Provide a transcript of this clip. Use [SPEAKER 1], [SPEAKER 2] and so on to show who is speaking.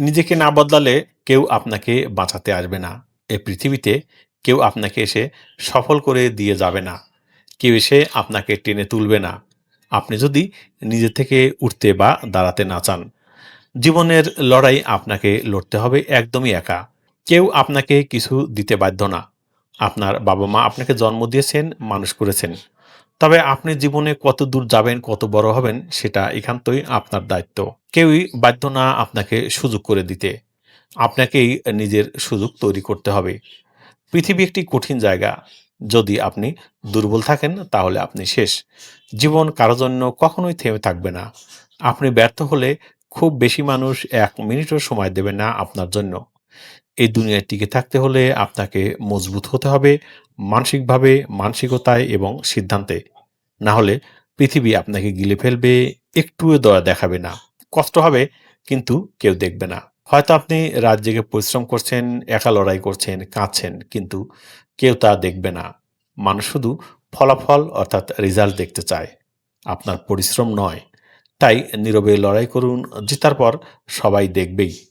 [SPEAKER 1] নিজেকে না বদলালে কেউ আপনাকে বাঁচাতে আসবে না। এ পৃথিবীতে কেউ আপনাকে এসে সফল করে দিয়ে যাবে না। কেউ এসে আপনাকে টেনে তুলবে না। আপনি যদি নিজে থেকে উঠতে বা দাঁড়াতে না চান, জীবনের লড়াই আপনাকে লড়তে হবে একদমই একা। কেউ আপনাকে কিছু দিতে বাধ্য না। আপনার বাবা মা আপনাকে জন্ম দিয়েছেন, মানুষ করেছেন। তবে আপনি জীবনে কত দূর যাবেন, কত বড় হবেন, সেটা একান্তই আপনার দায়িত্ব। কেউই বাধ্য না আপনাকে সুযোগ করে দিতে। আপনাকেই নিজের সুযোগ তৈরি করতে হবে। পৃথিবী একটি কঠিন জায়গা। যদি আপনি দুর্বল থাকেন, তাহলে আপনি শেষ। জীবন কারও জন্য কখনোই থেমে থাকবে না। আপনি ব্যর্থ হলে খুব বেশি মানুষ এক মিনিটও সময় দেবে না আপনার জন্য। এই দুনিয়ায় টিকে থাকতে হলে আপনাকে মজবুত হতে হবে মানসিকভাবে, মানসিকতায় এবং সিদ্ধান্তে। না হলে পৃথিবী আপনাকে গিলে ফেলবে, একটুও দয়া দেখাবে না। কষ্ট হবে, কিন্তু কেউ দেখবে না। হয়তো আপনি রাত জেগে পরিশ্রম করছেন, একা লড়াই করছেন, কাঁদছেন, কিন্তু কেউ তা দেখবে না। মানুষ শুধু ফলাফল অর্থাৎ রেজাল্ট দেখতে চায়। আপনার পরিশ্রম নয়। তাই নীরবে লড়াই করুন, জেতার পর সবাই দেখবেই।